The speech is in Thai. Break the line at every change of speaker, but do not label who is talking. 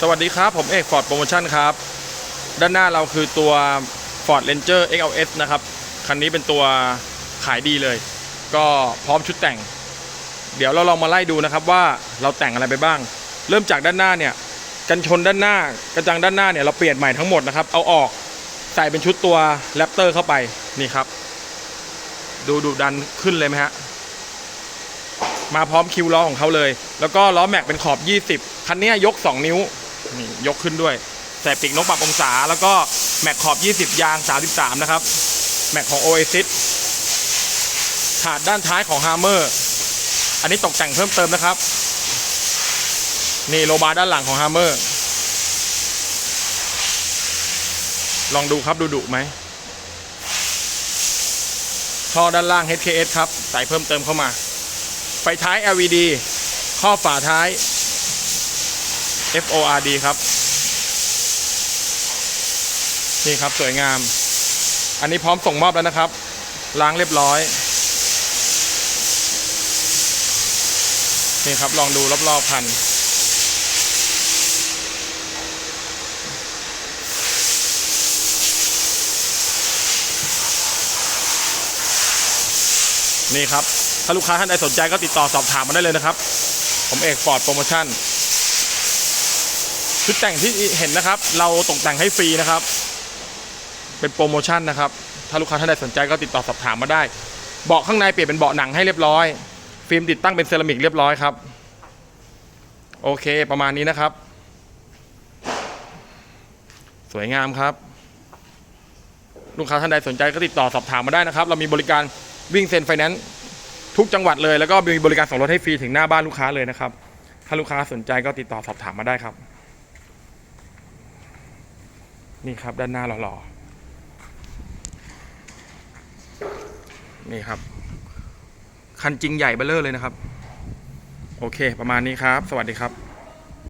สวัสดีครับ ผมเอก Ford Promotion ครับ ด้านหน้าเราคือตัว Ford Ranger XLS นะครับ คันนี้เป็นตัวขายดีเลย ก็พร้อมชุดแต่ง เดี๋ยวเราลองมาไล่ดูนะครับว่าเราแต่งอะไรไปบ้าง เริ่มจากด้านหน้าเนี่ย กันชนด้านหน้ากระจังด้านหน้าเนี่ยเราเปลี่ยนใหม่ทั้งหมดนะครับ เอาออกใส่เป็นชุดตัวแรปเตอร์เข้าไปนี่ครับ ดูดูดันขึ้นเลยไหมฮะมาพร้อมคิวล้อของเขาเลย แล้วก็ล้อแม็กเป็นขอบ 20 คันนี้ยก 2 นิ้ว นี่ยกขึ้นด้วยใส่ปีกนกปรับองศา แล้วก็แม็กขอบ 20 ยาง 33 นะครับ แม็กของ Oasis ถาดด้านท้ายของ Hammer อันนี้ตกแต่งเพิ่มเติมนะครับ นี่โลบาร์ด้านหลังของ Hammer ลองดูครับดูดุไหมท่อด้านล่าง HKS ครับ ใส่เพิ่มเติมเข้ามา ไฟท้าย LED ข้อฝาท้าย FORD ครับ นี่ครับสวยงาม อันนี้พร้อมส่งมอบแล้วนะครับ ล้างเรียบร้อย นี่ครับลองดูรอบๆคันนี่ครับ ถ้าลูกค้าท่านใดสนใจก็ติดต่อสอบถามมาได้เลยนะครับ ผมเอกฟอร์ดโปรโมชั่น ชุดแต่งที่เห็นนะครับ เราตกแต่งให้ฟรีนะครับ เป็นโปรโมชั่นนะครับ ถ้าลูกค้าท่านใดสนใจก็ติดต่อสอบถามมาได้ เบาะข้างในเปลี่ยนเป็นเบาะหนังให้เรียบร้อย ฟิล์มติดตั้งเป็นเซรามิกเรียบร้อยครับ โอเคประมาณนี้นะครับ สวยงามครับ ลูกค้าท่านใดสนใจก็ติดต่อสอบถามมาได้นะครับ เรามีบริการวิ่งเซ็นไฟแนนซ์ทุกจังหวัดเลยแล้วก็มีบริการส่งรถให้ฟรีถึงหน้าบ้านลูกค้าเลยนะครับ ถ้าลูกค้าสนใจก็ติดต่อสอบถามมาได้ครับ นี่ครับด้านหน้าหล่อๆ นี่ครับ คันจริงใหญ่เบลเลอร์เลยนะครับ โอเค ประมาณนี้ครับ สวัสดีครับ